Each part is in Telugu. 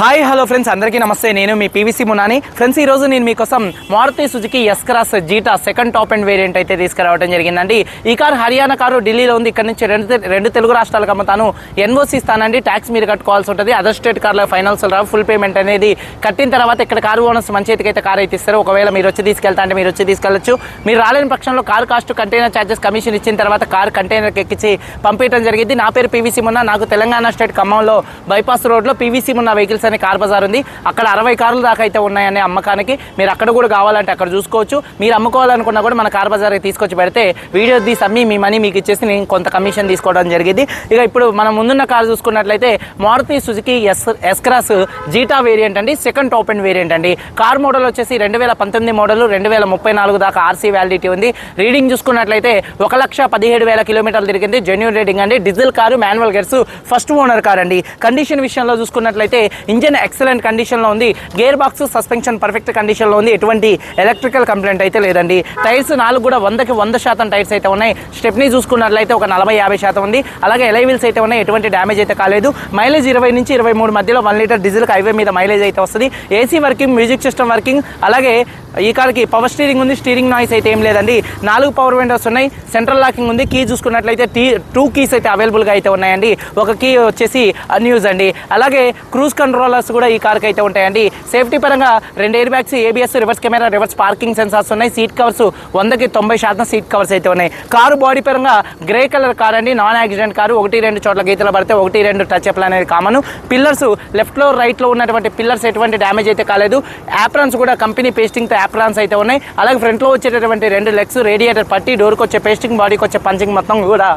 హాయ్ హలో ఫ్రెండ్స్ అందరికీ నమస్తే. నేను మీ పీవీసీ మునాని. ఫ్రెండ్స్ ఈ రోజు నేను మీకోసం Maruti Suzuki S cross Zeta second top and variant అయితే తీసుకురావడం జరిగిందండి. ఈ కార్ హర్యానా కారు ఢిల్లీలో ఉంది. ఇక్కడ నుంచి రెండు రెండు తెలుగు రాష్ట్రాలకు అమ్ముతాను. ఎన్ఓసి ఇస్తానండి ట్యాక్స్ మీరు కట్టుకోవాల్సి ఉంటుంది. అదర్ స్టేట్ కార్లో ఫైనాన్స్ రావు. ఫుల్ పేమెంట్ అనేది కట్టిన తర్వాత ఇక్కడ కారు ఓనర్స్ మంచి చేతికి అయితే కార్ అయితే ఇస్తారు. ఒకవేళ మీరు వచ్చి తీసుకెళ్తా అంటే మీరు వచ్చి తీసుకెళ్ళచ్చు. మీరు రాలేని పక్షంలో car cost container charges commission ఇచ్చిన తర్వాత కార్ కంటైనర్కి ఎక్కించి పంపించడం జరిగింది. నా పేరు పీవీసీ మున్నా. నాకు తెలంగాణ స్టేట్ ఖమ్మంలో బైపాస్ రోడ్లో పీవీసీ మున్నా వెహికల్స్ అనే కార్ బజార్ ఉంది. అక్కడ అరవై కార్లు దాకా అయితే ఉన్నాయనే అమ్మకానికి మీరు అక్కడ కూడా కావాలంటే అక్కడ చూసుకోవచ్చు. మీరు అమ్ముకోవాలనుకున్నా కూడా మన కార్ బజార్ తీసుకొచ్చి పెడితే వీడియో తీసి అమ్మి మీ మనీ మీకు ఇచ్చేసి నేను కొంత కమిషన్ తీసుకోవడం జరిగింది. ఇక ఇప్పుడు మనం ముందున్న కార్ చూసుకున్నట్లయితే Maruti Suzuki S S cross Zeta variant అండి. సెకండ్ టాప్ అండ్ వేరియంట్ అండి. కార్ మోడల్ వచ్చేసి రెండు వేల పంతొమ్మిది మోడల్ రెండు వేల ముప్పై నాలుగు దాకా ఆర్సీ వ్యాలిడిటీ ఉంది. రీడింగ్ చూసుకున్నట్లయితే ఒక లక్ష పదిహేడు వేల కిలోమీటర్లు తిరిగింది. జెన్యున్ రీడింగ్ అండి. Diesel car manual gears first owner car అండి. కండిషన్ విషయంలో చూసుకున్నట్లయితే ఇంజన్ ఎక్సలెంట్ కండిషన్లో ఉంది. గేర్ బాక్స్ సస్పెన్షన్ పర్ఫెక్ట్ కండిషన్లో ఉంది. ఎటువంటి ఎలక్ట్రికల్ కంప్లైంట్ అయితే లేదండి. టైర్స్ నాలుగు కూడా వందకి వంద శాతం టైర్స్ అయితే ఉన్నాయి. స్టెప్నీ చూసుకున్నట్లయితే ఒక నలభై యాభై శాతం ఉంది. అలాగే ఎలైవిల్స్ అయితే ఉన్నాయి. ఎటువంటి డ్యామేజ్ అయితే కాలేదు. మైలేజ్ ఇరవై నుంచి ఇరవై మూడు మధ్యలో వన్ లీటర్ డీజిల్ హైవే మీద మైలేజ్ అయితే వస్తుంది. AC working music system working అలాగే ఈ కాలకి పవర్ స్టీరింగ్ ఉంది. స్టీరింగ్ నాయిస్ అయితే ఏం లేదండి. నాలుగు పవర్ విండోస్ ఉన్నాయి. సెంట్రల్ లాకింగ్ ఉంది. కీ చూసుకున్నట్లయితే టీ టూ కీస్ అయితే అవైలబుల్గా అయితే ఉన్నాయండి. ఒక కీ వచ్చేసి అన్యూజ్ అండి. అలాగే క్రూజ్ కంట్రోల్ కంట్రోలర్స్ కూడా ఈ కార్కి అయితే ఉంటాయండి. సేఫ్టీ పరంగా రెండు air bags ABS reverse camera reverse parking sensors ఉన్నాయి. సీట్ కవర్స్ వందకి తొంభై శాతం సీట్ కవర్స్ అయితే ఉన్నాయి. కారు బాడీ పరంగా గ్రే కలర్ కార్ అండి. నాన్ యాక్సిడెంట్ కారు ఒకటి రెండు చోట్ల గీతలు పడితే ఒకటి రెండు టచ్ అప్లు అనేది కామన్ పిల్లర్స్ లెఫ్ట్లో రైట్లో ఉన్నటువంటి పిల్లర్స్ ఎటువంటి డ్యామేజ్ అయితే కాలేదు. యాప్రాన్స్ కూడా కంపెనీ పేస్టింగ్తో యాప్రాన్స్ అయితే ఉన్నాయి. అలాగే ఫ్రంట్లో వచ్చేటటువంటి రెండు లెగ్స్ రేడియేటర్ పట్టి డోర్కి వచ్చే పేస్టింగ్ బాడీకి వచ్చే పంచింగ్ మొత్తం కూడా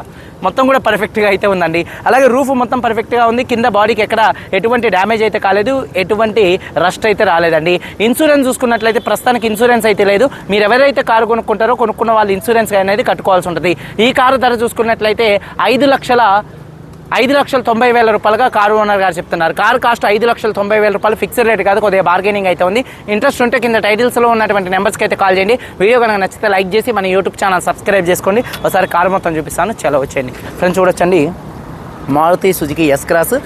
మొత్తం కూడా పర్ఫెక్ట్గా అయితే ఉందండి. అలాగే రూఫ్ మొత్తం పర్ఫెక్ట్గా ఉంది. కింద బాడీకి ఎక్కడ ఎటువంటి డ్యామేజ్ అయితే కాలేదు. ఎటువంటి రస్ట్ అయితే రాలేదండి. ఇన్సూరెన్స్ చూసుకున్నట్లయితే ప్రస్తుతానికి ఇన్సూరెన్స్ అయితే లేదు. మీరు ఎవరైతే కారు కొనుక్కుంటారో కొనుక్కున్న వాళ్ళు ఇన్సూరెన్స్ అనేది కట్టుకోవాల్సి ఉంటుంది. ఈ కారు ధర చూసుకున్నట్లయితే ఐదు లక్షల ఐదు లక్షల తొంభై వేల రూపాయలుగా కారు ఓనర్ గారు చెప్తున్నారు. కారు కాస్ట్ ఐదు లక్షల తొంభై వేల రూపాయలు ఫిక్స్డ్ రేట్ కాదు కొద్దిగా బార్గెనింగ్ అయితే ఉంది. ఇంట్రెస్ట్ ఉంటే కింద టైటిల్స్లో ఉన్నటువంటి నెంబర్స్కి అయితే కాల్ చేయండి. వీడియో కనుక నచ్చితే లైక్ చేసి మన యూట్యూబ్ ఛానల్ సబ్స్క్రైబ్ చేసుకోండి. ఒకసారి కారు మొత్తం చూపిస్తాను. చలో వచ్చేయండి. ఫ్రెండ్స్ చూడొచ్చండి. Maruti Suzuki S cross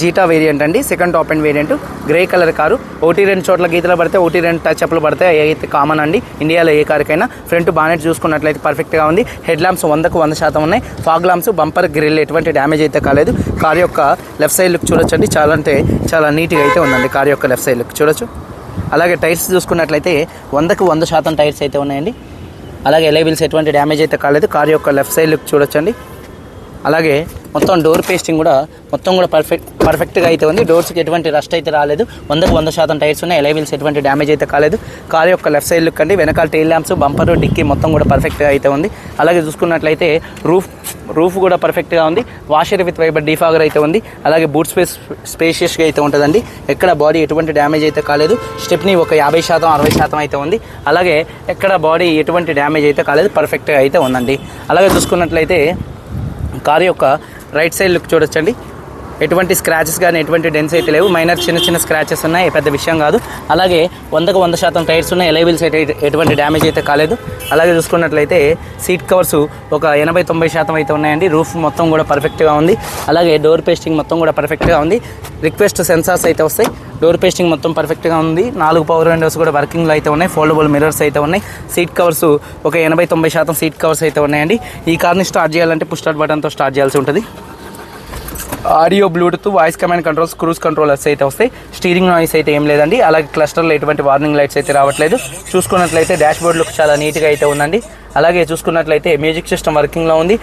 Zeta variant అండి. Second top and variant grey colour car. ఒకటి రెండు చోట్ల గీతలు పడితే ఒకటి రెండు టచ్ అప్లు పడితే అయితే కామన్ అండి. ఇండియాలో ఏ కారుకైనా ఫ్రంట్ బానెట్ చూసుకున్నట్లయితే పర్ఫెక్ట్గా ఉంది. హెడ్ ల్యాంప్స్ వందకు వంద శాతం ఉన్నాయి. ఫాగ్ ల్యాంప్స్ బంపర్ గ్రిల్ ఎటువంటి డ్యామేజ్ అయితే కాలేదు. కారు యొక్క లెఫ్ట్ సైడ్ లుక్ చూడొచ్చండి. చాలా అంటే చాలా నీట్గా అయితే ఉందండి కారు యొక్క లెఫ్ట్ సైడ్ లుక్ చూడొచ్చు. అలాగే టైర్స్ చూసుకున్నట్లయితే వందకు వంద శాతం టైర్స్ అయితే ఉన్నాయండి. అలాగే ఎలైబిల్స్ ఎటువంటి డ్యామేజ్ అయితే కాలేదు. కారు యొక్క లెఫ్ట్ సైడ్ లుక్ చూడొచ్చండి. అలాగే మొత్తం డోర్ పేస్టింగ్ కూడా మొత్తం కూడా పర్ఫెక్ట్ పర్ఫెక్ట్గా అయితే ఉంది. డోర్స్కి ఎటువంటి రస్ట్ అయితే రాలేదు. వందకు వంద శాతం టైర్స్ ఉన్నాయి. ఎలైవిల్స్ ఎటువంటి డ్యామేజ్ అయితే కాలేదు. కార్ యొక్క లెఫ్ట్ సైడ్ లుక్ అండి. వెనకాల టైల్ ల్యాంప్స్ బంపర్ డిక్కీ మొత్తం కూడా పర్ఫెక్ట్గా అయితే ఉంది. అలాగే చూసుకున్నట్లయితే రూఫ్ రూఫ్ కూడా పర్ఫెక్ట్గా ఉంది. వాషర్ విత్ వైబర్ డీఫాగర్ అయితే ఉంది. అలాగే బూట్ స్పేస్ స్పేషియస్గా అయితే ఉంటుందండి. ఎక్కడ బాడీ ఎటువంటి డ్యామేజ్ అయితే కాలేదు. స్టెప్ని ఒక యాభై శాతం అరవై శాతం అయితే ఉంది. అలాగే ఎక్కడ బాడీ ఎటువంటి డ్యామేజ్ అయితే కాలేదు. పర్ఫెక్ట్గా అయితే ఉందండి. అలాగే చూసుకున్నట్లయితే కారు యొక్క రైట్ సైడ్ లుక్ చూడొచ్చండి. ఎటువంటి స్క్రాచెస్ కానీ ఎటువంటి డెన్స్ అయితే లేవు. మైనర్ చిన్న చిన్న స్క్రాచెస్ ఉన్నాయి. పెద్ద విషయం కాదు. అలాగే వందకు వంద శాతం టైర్స్ ఉన్నాయి. ఎలైబిల్స్ అయితే ఎటువంటి డ్యామేజ్ అయితే కాలేదు. అలాగే చూసుకున్నట్లయితే సీట్ కవర్స్ ఒక ఎనభై తొంభై శాతం అయితే ఉన్నాయండి. రూఫ్ మొత్తం కూడా పర్ఫెక్ట్గా ఉంది. అలాగే డోర్ పేస్టింగ్ మొత్తం కూడా పర్ఫెక్ట్గా ఉంది. రిక్వెస్ట్ సెన్సార్స్ అయితే వస్తాయి. డోర్ పేస్టింగ్ మొత్తం పర్ఫెక్ట్గా ఉంది. నాలుగు పవర్ విండోస్ కూడా వర్కింగ్లో అయితే ఉన్నాయి. ఫోల్డబుల్ మిరర్స్ అయితే ఉన్నాయి. సీట్ కవర్స్ ఒక ఎనభై తొంభై శాతం సీట్ కవర్స్ అయితే ఉన్నాయండి. ఈ కార్ని స్టార్ట్ చేయాలంటే పుష్ స్టార్ట్ బటన్తో స్టార్ట్ చేయాల్సి ఉంటుంది. Audio bluetooth voice command controls cruise controllers అయితే వస్తాయి. స్టీరింగ్ నాయిస్ అయితే ఏం లేదండి. అలాగే క్లస్టర్లో ఎటువంటి వార్నింగ్ లైట్స్ అయితే రావట్లేదు. చూసుకున్నట్లయితే డాష్ బోర్డ్ లుక్ చాలా నీట్గా అయితే ఉందండి. అలాగే చూసుకున్నట్లయితే మ్యూజిక్ సిస్టమ్ వర్కింగ్లో ఉంది.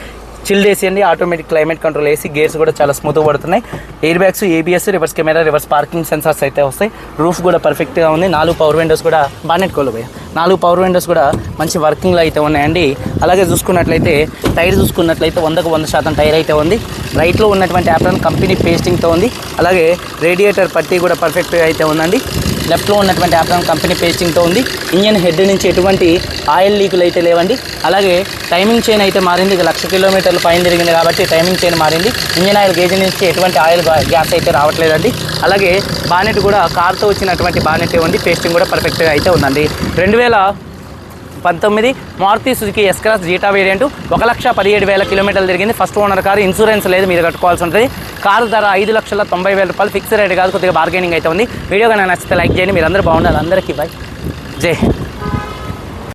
చిల్డ్ ఏసీ అండి. Automatic climate control AC gears కూడా చాలా స్మూత్ పడుతున్నాయి. Air bags ABS reverse camera reverse parking sensors అయితే వస్తాయి. రూఫ్ కూడా పర్ఫెక్ట్గా ఉంది. నాలుగు పవర్ విండోస్ కూడా బాగా కోల్పోయాయి. నాలుగు పవర్ విండోస్ కూడా మంచి వర్కింగ్లో అయితే ఉన్నాయండి. అలాగే చూసుకున్నట్లయితే టైర్ చూసుకున్నట్లయితే వందకు వంద శాతం టైర్ అయితే ఉంది. రైట్లో ఉన్నటువంటి యాప్రాన్ కంపెనీ పేస్టింగ్తో ఉంది. అలాగే రేడియేటర్ పట్టీ కూడా పర్ఫెక్ట్గా అయితే ఉందండి. లెఫ్ట్లో ఉన్నటువంటి యాప్రాన్ కంపెనీ పేస్టింగ్తో ఉంది. ఇంజన్ హెడ్ నుంచి ఎటువంటి ఆయిల్ లీకులు అయితే లేవండి. అలాగే టైమింగ్ చైన్ అయితే మారింది. ఇక లక్ష కిలోమీటర్లు పైన తిరిగింది కాబట్టి టైమింగ్ చైన్ మారింది. ఇంజన్ ఆయిల్ గేజ్ నుంచి ఎటువంటి ఆయిల్ గ్యాస్ అయితే రావట్లేదండి. అలాగే బానెట్ కూడా కార్తో వచ్చినటువంటి బానెట్ ఉంది. పేస్టింగ్ కూడా పర్ఫెక్ట్గా అయితే ఉందండి. రెండు వేల పంతొమ్మిది. Maruti Suzuki S cross Zeta variant ఒక లక్ష పదిహేడు వేల కిలోమీటర్లు తిరిగింది. First owner car. ఇన్సూరెన్స్ లేదు మీరు కట్టుకోవాల్సి ఉంటుంది. కారు ధర ఐదు లక్షల తొంభై వేల రూపాయలు. ఫిక్స్ రేట్ కాదు కొద్దిగా బార్గెనింగ్ అయితే ఉంది. వీడియో కానీ నచ్చితే లైక్ చేయండి. మీరు అందరూ బాగుండాలి. అందరికీ బాయ్ జై